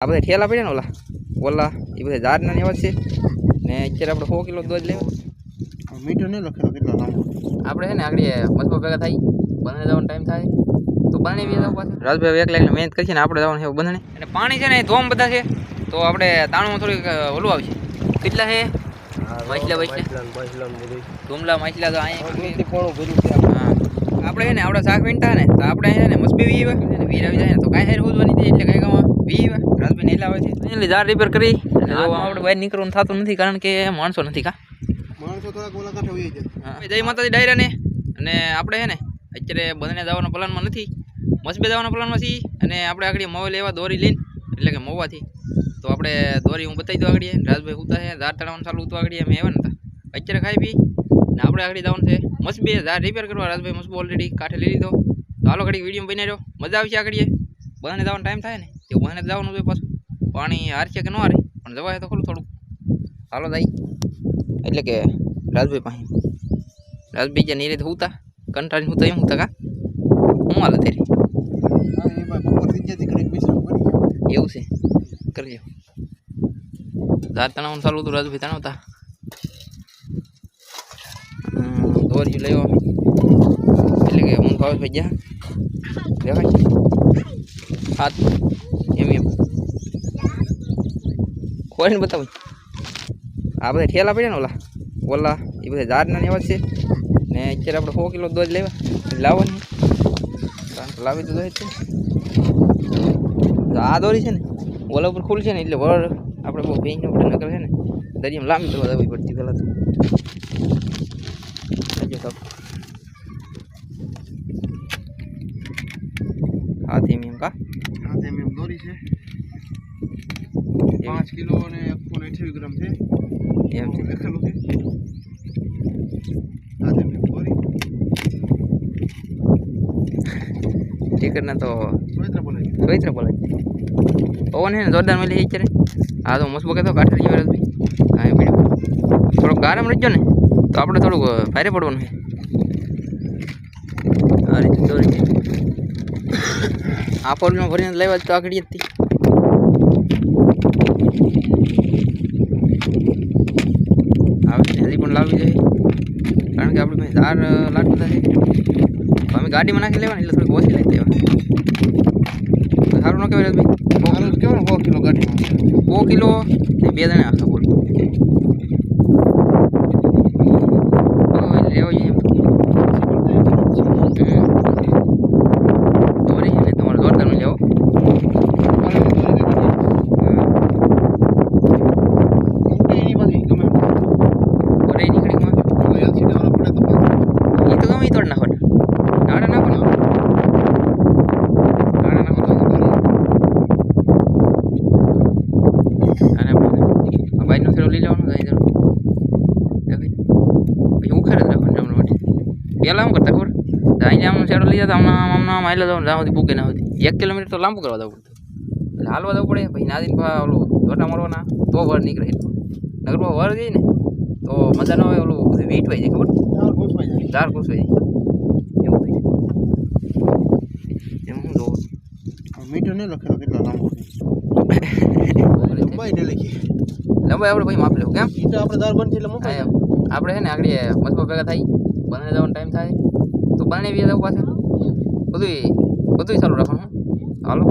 આ બધા ઠેલા પડ્યા ને ઓલા? ઓલા એ બધા ઝાડના ને એવા જ છે. ને અત્યારે આપણે સો કિલો દૂધ લેવો. મીટર નહીં લખેલો કેટલો લાંબો? આપણે છે ને આગળ મજબૂત ભેગા થાય. બંને જવાનો ટાઈમ થાય. તો બંને બી જવું પાછું. રાજભાઈ એકલા એકલા મહેનત કરીએ ને આપણે જવાનું છે બંને અને પાણી છે ને ધોમ બધા છે. તો આપણે તાણું થોડીક ઓલું આવશે. કેટલા છે? માછલા માછલા ધૂમલા માછલા તો અહીંયા હા. આપણે છે ને આપણે શાક વીણતા ને તો આપણે છે ને મસ્બી વી આવે. વીર આવી જાય ને તો કાંઈ હેર હોજવાની નથી એટલે કઈ ગામમાં વી આવે. રાજભાઈ નહીં આવે છે. એટલે જાર રિપેર કરી. આપણે બહાર નીકળવાનું થતું નથી કારણ કે માણસો નથી કા. માણસો થોડાક ઓલા કાંઠે હોઈ જાય જય માતાજી ડાયરા ને અને આપણે છે ને અત્યારે બંને જવાના પ્લાનમાં નથી. મસ્બી જવાના પ્લાનમાં છીએ. અને આપણે આગળ મોબાઈલ એવા દોરી લઈને એટલે કે મોવાથી. તો આપણે દોરી હું બતાવી દઉં આગળ. રાજભાઈ ઉતા છે ઝાડ તળાવવાનું ચાલુ ઉતવા આગળ. અમે એવા નતા. અત્યારે ખાઈ પી. ને આપણે આગળ જવાનું છે. મસ્બે ઝાડ રિપેર કરવા રાજભાઈ મસ્ત ઓલરેડી કાંઠે લઈ લીધો. તો હાલો ઘડી વીડિયો બની રહ્યો મજા આવશે આગળ બધાને જવાનો ટાઈમ થાય ને તે બધાને જવાનું છે પાછું. પાણી હારશે કે ન હારે પણ જવાય તો ખરું થોડું હાલો જાય. એટલે કે રાજભાઈ પાસે. રાજભાઈ જ્યાં નીરે હુતા કંટાળી તો એમ હુતા કા? હું હાલ તેરી હા એવું છે. કરજો. દાંત તણાવવાનું ચાલુ હતું રાજભાઈ તણાવતા. દોરજું લેવા એટલે કે હું ભાવ ભાઈ જા. દેવાય હાથ એમ એમ. ખોરીને બતાવું. આ બધા ઠેલા પડ્યા ને ઓલા? ઓલા એ બધા ઝાડના એવા છે. ને અત્યારે આપણે સો કિલો દોજ લેવા. લાવવાની. લાવી જોઈએ છે. આ દોરી છે ને, ઓલા ઉપર ખુલશે ને, એટલે વર આપણે બહુ ભેંસ આપણે નકર છે ને, દરિયામાં લાંબી કરવા દેવી પડતી પહેલાં તો. જોજો તો. હા તેમ એમ કા? હા તેમ એમ દોરી છે. પાંચ કિલો અને એકસો અઠ્યાવીસ ગ્રામ છે. એમ છે. લખેલું છે. હા તેમ એમ દોરી. ટિકટના તો પવિત્ર બોલે છે પવિત્ર બોલે પવન હે ને જોરદાર મળી અત્યારે. હા તો મસ્ત બકે તો જેવા ભાઈ હા પીડ્યો થોડોક ગારમ રહીજો ને. તો આપણે થોડુંક ભારે પડવાનું છે. આ રીતે દોરી ગઈ. આ ફોરમાં ભરીને લેવા તો આગળ હતી. આવે હજી પણ લાવવી જોઈએ. કારણ કે આપણે પાસે ધાર લાટ બધા છે. તો અમે ગાડીમાં નાખી લેવાની એટલે થોડીક ઓછી લઈ લેવાની સારું ન કહેવાય ભાઈ સો કિલો ગાડીમાં. સો કિલો બે જણા આખા બોલ લેવો જોઈએ એમ હમ. દોરી છે ને તમારે જોરદાર લેવો દોરી નીકળી માં એ તો ગમે એ તોડ નાખો નાડા નાખો ને નાડા નાખો તો અને આપણે આ બાઈકનો ફેરો લઈ લેવાનો જાય જરો પછી ઉખાડે જ રાખવાનું જમણા માટે પહેલાં શું કરતા ખબર અહીં જતા આમના આમ આમના જવાનું જ્યાં સુધી પૂગે ના સુધી એક કિલોમીટર તો લાંબુ કરવા જવું પડતું એટલે હાલવા જવું પડે. પછી નાદીને ઓલું લોટા મારવાના તો વર નીકળે નગરમાં નગર વર જઈએ ને તો મજા ન હોય ઓલું બધું વીટવાઈ જાય ખબર? ચાર કુસવાઈ જાય. એવું થઈ એમ હું જોઉં મીટર નહીં લખેલો કેટલો લાંબો લંબાઈ ને લખી. લંબાઈ આપણે પછી માપ લેવું કેમ? તો આપણે દાર છે એટલે. આપણે છે ને આગળ મજબૂત ભેગા થાય બંને જવાનો ટાઈમ થાય તો બંને બી જવું પાછળ બધું બધું ચાલુ રાખવાનું હાલો.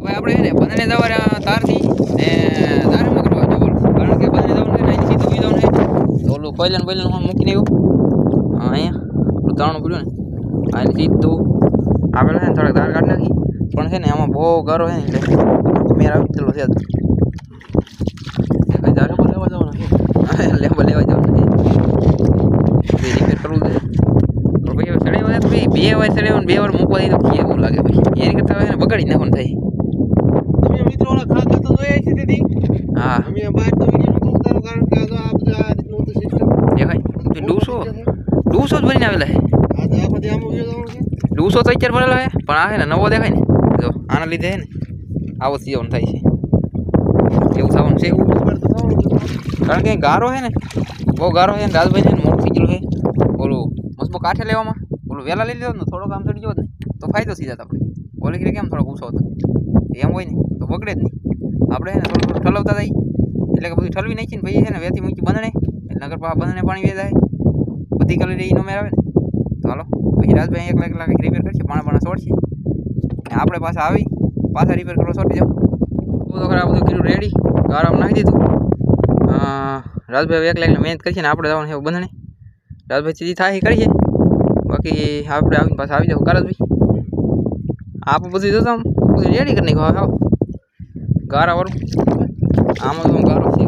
હવે આપણે ને બંને જવા તારથી ને તારમાં કરવા જવું કારણ કે બંને જવાનું ને અહીંથી સીધું બી જવાનું તો ઓલું કોયલન બોયલન હું મૂકીને આવ્યું હા અહીંયા. આપણું તાણું પડ્યું ને. અહીં સીધું આપણે છે ને થોડાક ધાર કાઢી નાખી. પણ છે ને આમાં બહુ ગારો છે ને એટલે મેર આવી ગયેલો છે. લેવા જવાનું લેવા લેવા જવાનું છે બે રિપેર કરવું છે તો પછી હવે ચડાવ્યો છે તો ભાઈ બે વાર ચડાવ્યો બે વાર મૂકવા દીધું કેવું લાગે ભાઈ એની કરતા હોય એને બગાડી નાખવાનું થાય. તમે મિત્રો ઓલા ખાતા તો જોયા છે તેથી. હા. અમે બહાર તો વીડિયો નતો ઉતારો કારણ કે આ આ રીતનું હતું સિસ્ટમ દેખાય. તો ડૂસો ડૂસો જ ભરીને આવેલા છે. આ તો આ બધી આમ વીડિયો છે. ડૂસો તો અત્યારે ભરેલો છે પણ આ છે ને નવો દેખાય ને. જો આના લીધે ને આવો સીવન થાય છે. એવું થવાનું છે. કારણ કે ગારો છે ને બહુ ગારો છે ને રાજભાઈ મોટું થઈ ગયેલું છે. ઓલું મસ્બો કાંઠે લેવામાં? ઓલું વહેલા લઈ લીધો ને થોડોક આમ ચડી ગયો ને, તો ફાયદો થઈ જાત આપણે. ઓલી કરી કેમ થોડોક ઓછો હતો? એમ હોય ને, તો બગડે જ નહીં. આપણે છે ને થોડું થોડું ઠલવતા થઈ એટલે કે બધું ઠલવી નાખીને પછી છે ને વેથી મૂકી બંધણે એટલે નગર પા બંધણે પાણી વે જાય બધી કલર એનો મેર આવે ને. તો હાલો, પછી રાજભાઈ એક લાખ લાખ રિપેર કરશે, પાણા પાણા છોડશે. આપણે પાછા આવી, પાછા રિપેર કરવા છોડી જાવ બધું ખરા, બધું કીધું રેડી ગારામ નાખી દીધું. રાજભાઈ એક લાખ મહેનત કરીએ ને આપણે જવાનું છે બંધણે રાજભાઈ સીધી થાય કરીએ બાકી આપણે આવીને પાછા આવી જાવ. કારજભાઈ આપણે બધું જોતા આમ બધું રેડી કરી નાખ્યું ગારા ગારાવાળું આમાં તો ગારો છે.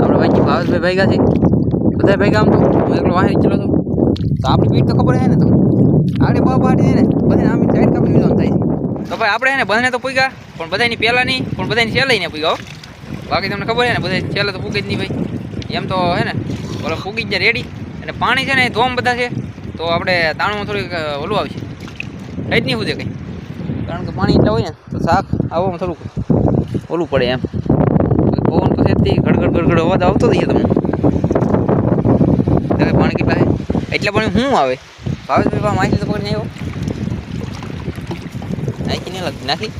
આપણે ભાઈ ભાવેશભાઈ ભાગ્યા છે. બધા ભાગ્યા આમ તો. હું એકલો વાહન ચલો તો આપણી પીઠ તો ખબર છે ને તો આપણે બા પાડી ને બધાને આમ સાઈડ કાપી લીધો થાય છે. તો ભાઈ આપણે ને બધાને તો પૂગ્યા, પણ બધાની પહેલાં નહીં પણ બધાની છેલ્લા ને પૂગ્યા બાકી તમને ખબર છે ને બધા છેલ્લે તો પૂગે જ નહીં ભાઈ. એમ તો હે ને, ઓલો પૂગી જ રેડી અને પાણી છે ને ધોમ બધા છે. તો આપણે તાણું થોડીક ઓલું આવશે. થઈ નહીં સુધી કંઈ. કારણ કે પાણી એટલા હોય ને, તો શાક આવવામાં થોડુંક ઓલું પડે એમ. પવન પછી ગડગડ ગડગડ અવાજ આવતો થઈ તમને. તમે પાણી કેટલા એટલે પાણી શું આવે? ભાવેશભાઈ ભાવ માહિતી તો પકડી આવ્યો. નાખી નહીં લાગતી નાખી?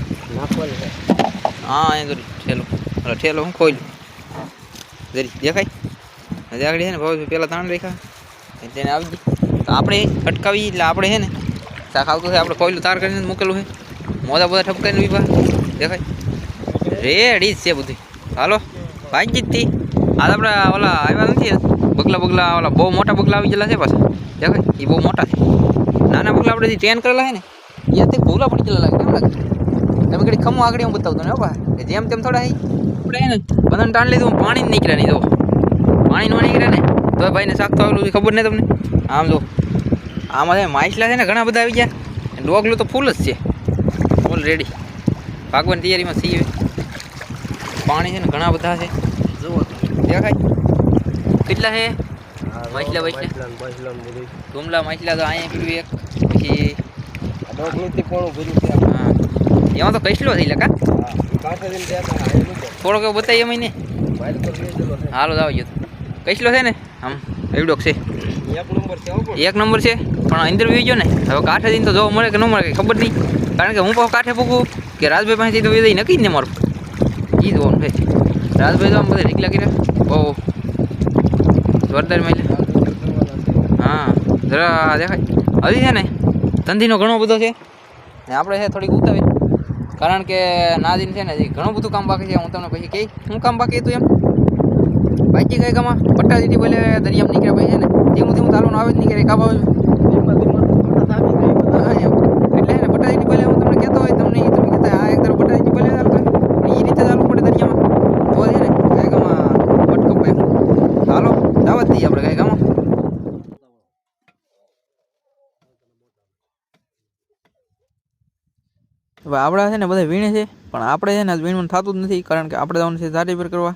હા એ તો ઠેલો. હલો, ઠેલો હું ખોલ્યું જરી, દેખાય? હજી આગળ છે ને ભાવેશભાઈ પહેલાં તાણ રેખા એને આવી ગઈ તો આપણે અટકાવી, એટલે આપણે છે ને, શાક આવતું છે આપણે ખોલ્યું તાર કરીને મૂકેલું છે મોદા બધા ઠપકાઈને ઊભા. દેખાય? રેડી જ છે બધું. હાલો ભાઈ જ આ આપણે ઓલા આવ્યા નથી બગલા બગલા ઓલા બહુ મોટા બગલા આવી ગયેલા છે પાછા. દેખાય? એ બહુ મોટા છે. નાના બગલા આપણે ટ્રેન કરેલા છે ને એ તે ભૂલા પડી ગયેલા લાગે. કેમ લાગે? તમે ઘડી ખમો આગળ હું બતાવતો ને પા જેમ તેમ થોડા આપણે ને, બધાને ટાણ લીધું, પાણી જ નીકળ્યા નહીં જો. પાણી ન નીકળે ને તો ભાઈને શાક તો આવેલું ખબર નહીં તમને? આમ જો. આમાં માછલા છે ને ઘણા બધા આવી ગયા. ડોગલું તો ફૂલ જ છે. ફૂલ રેડી ભાગવાની તૈયારીમાં સી પાણી છે ને ઘણા બધા છે. જુઓ. દેખાય? કેટલા છે? માછલા, માછલા. ધૂમલા માછલા તો અહીંયા પીડ્યું એક પછી એમાં તો કઈસલો થઈ લકા. થોડોક એવો બતાવીએ અમે ને બહાર તો હાલો જાવ ગયો કઈસલો છે ને? આમ એવડોક છે. એક નંબર છે પણ. પણ ઇન્ટરવ્યુ ગયો ને, હવે કાંઠે જઈને તો જોવા મળે કે ન મળે ખબર નહીં. કારણ કે હું પણ કાંઠે પૂકું કે રાજભાઈ પાસેથી તો એ નક્કી જ ને મારું. એ જોવાનું છે. રાજભાઈ તો આમ બધા ઢીકલા કર્યા. બહુ જોરદાર મહિલા હા, જરા દેખાય. હજી છે ને, ધંધીનો ઘણો બધો છે. ને આપણે છે થોડીક ઉતાવી કારણ કે નાદીન છે ને, હજી ઘણું બધું કામ બાકી છે. હું તમને પછી કહી શું કામ બાકી હતું એમ. બાકી કઈ કામ પટ્ટાજીથી ભલે દરિયામાં નીકળ્યા ભાઈ છે ને ધીમું ધીમું ચાલવાનું આવે જ નીકળે કે આવે એટલે ને પટ્ટાજીથી બોલે હું તમને કહેતો હોય તમને તમે કહેતા આ એક ધારો ચાલતો એ રીતે ચાલવું પડે દરિયામાં. તો છે ને કઈ પટકો જવા જ દઈએ આપણે કઈ કામ હવે આપણા છે ને બધા વીણે છે પણ આપણે છે ને વીણ વીણવાનું થતું જ નથી કારણ કે આપણે જવાનું છે ઝાડ પર કરવા.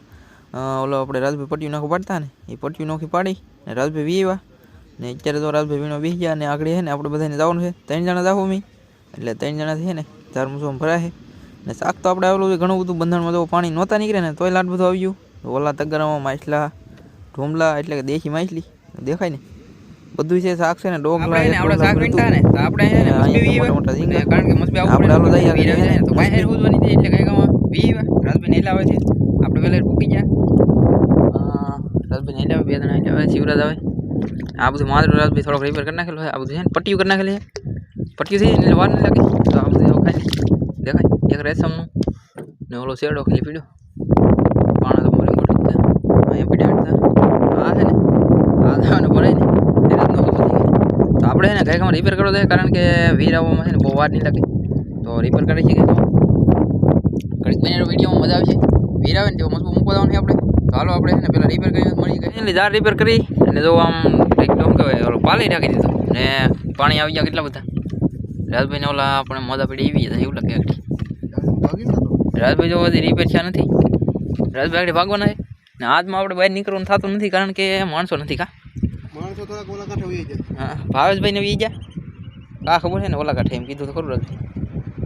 ઓલો આપણે રાજભાઈ પટ્ટીયું નાખું પાડતા ને એ પટ્ટીયું નાખી પાડી ને રાજભાઈ વી આવ્યા. ને અત્યારે તો રાજભાઈ વીણો બેસી ગયા અને આગળ છે ને આપણે બધાને જવાનું છે. ત્રણ જણા જાવું મેં એટલે ત્રણ જણા છે ને ચાર મુસોમ ભરાય છે. ને શાક તો આપણે આવેલું છે ઘણું બધું બંધારણમાં તો પાણી નહોતા નીકળે ને તોય લાટ બધું આવી ગયું. ઓલા તગરામાં માછલા ઢોમલા એટલે કે દેશી માછલી દેખાય ને. બધું છે શાક છે ને ડોગલા આપણે આપણે શાક વીણતા ને તો આપણે છે ને ને મસ્બી અહીંયા વીવા. મોટા મોટા ઝીંગા. કારણ કે મસ્બી આવું આપણે પડે હાલો જઈએ વીરા આગળ છે ને તો બાહેર હોદવાની છે એટલે કઈ ગામમાં વીવા. રાજભાઈ નેલા આવે છે. આપણે વેલેર પૂકી ગયા. રાજભાઈ નહીં આવે બે જણા એટલે હવે શિવરાજ આવે. આ બધું માત્ર રાજભાઈ થોડોક રિપેર કરી નાખેલો હોય આ બધું છે ને, પટ્ટીઓ કરી નાખેલી છે. પટ્ટીઓ થઈ એટલે વાર નહીં લાગે. તો આ બધું એવું દેખાય. એક રેશમનું ને ઓલો શેડો ખાલી પીડ્યો પાણા તો મરી ગયું એમ પીડ્યા હતા આ છે ને, આ દાવાને ભરાય ને, એ રીતનું બધું તો આપણે છે ને કઈ રિપેર કરવો જોઈએ, કારણ કે વીર આવવામાં છે ને બહુ વાર નહીં લાગે. તો રિપેર કરી શકીએ તો. ઘડીક મહિનાનો વિડીયોમાં મજા આવશે વીર આવે ને તેવો મજબૂત મૂકવા જવાનું આપણે. તો હાલો આપણે છે ને પેલા રિપેર કરીને મળી ગઈ. એટલે દાળ રિપેર કરી અને જો આમ કંઈક શું કહેવાય ઓલો પાલી રાખી દીધો. ને પાણી આવી ગયા કેટલા બધા? રાજભાઈને ઓલા આપણે મોદા પડી એવી હતા એવું લાગે. રાજભાઈ જો બધી રિપેર થયા નથી. રાજભાઈ આગળ ભાગવાના છે? ને આજમાં આપણે બહાર નીકળવાનું થતું નથી કારણ કે માણસો નથી કા? માણસો થોડાક ઓલા કાંઠે વહી જાય. હા ભાવેશભાઈને વહી ગયા? કા ખબર છે ને ઓલા કાંઠે એમ કીધું તો ખરું રાજભાઈ.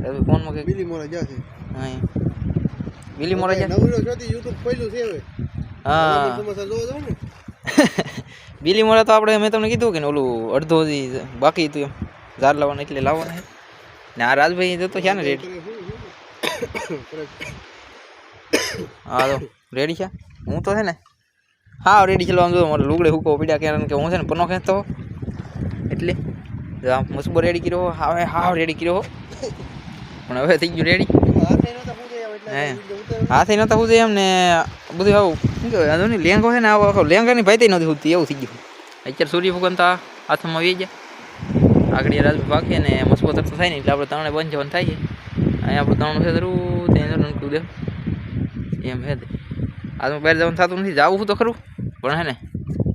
રાજભાઈ ફોનમાં બીલી મોરે જાશે. હા બિલી મોરા જાય નવરો YouTube ખોલ્યું છે હવે. હા. સમાચાર જોવા જાવ ને. બીલી મોરા તો આપણે મેં તમને કીધું કે ને ઓલું અડધો હજી બાકી હતું એમ. ઝાડ લાવવાના એટલે લાવવાના છે. ને આ રાજભાઈ જતો છે ને રેટ હા તો રેડી છે? હું તો છે ને હા રેડી છે. લો આમ જો મારે લુગડે હુકો પીડ્યા કારણ કે હું છે ને પનો ખેંચતો હોઉં. એટલે જો આમ મસબો રેડી કર્યો હવે હાવ રેડી કર્યો હો. પણ હવે થઈ ગયું રેડી હાથે નતા સુધી એમ ને બધું આવું શું કહેવાય વાંધો નહીં. લેંગો છે ને આવો આખો લેંગાની ભાઈ નથી હોતી એવું થઈ ગયું. અત્યારે સૂર્ય ભગવંતા હાથમાં આવી ગયા. આગળ રાજ પાકે ને મસ્કો તરફ થાય ને એટલે આપણે ત્રણે બંધ જવાનું થાય છે. અહીંયા આપણે ત્રણ છે ધરું ત્યાં નનકું દે એમ હે આજમાં બહાર જવાનું થતું નથી જાવું તો ખરું. પણ હે ને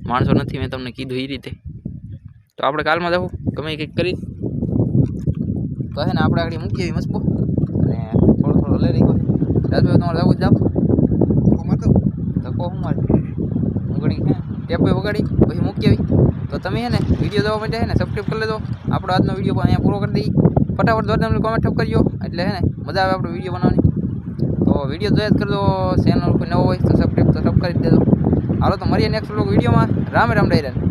માણસો નથી મેં તમને કીધું એ રીતે. તો આપણે કાલમાં જવું. ગમે એ કંઈક કરી. તો હે ને આપણે આગળ મૂકીએ મસ્કો અને થોડો થોડો લઈ રહી રાજભાઈ તમારે જવું જ જાવ ધક્કો હું મારે? ઉગડી હે? ટેપ વગાડી? પછી મૂકી આવી. તો તમે હે ને વીડિયો જોવા માટે હે ને સબસ્ક્રાઈબ કરી લેજો. આપણો આજનો વીડિયો પણ અહીંયા પૂરો કરી દઈએ. ફટાફટ દોડ કોમેન્ટ ઠપ કરજો. એટલે હે ને મજા આવે આપણો વીડિયો બનાવવાની. તો વીડિયો જોયા જ કરજો. ચેનલ ઉપર નવો હોય તો સબસ્ક્રાઈબ તો સબ કરી દેજો. હાલો તો મળીએ નેક્સ્ટ વિડીયોમાં રામ રામ ડાયરા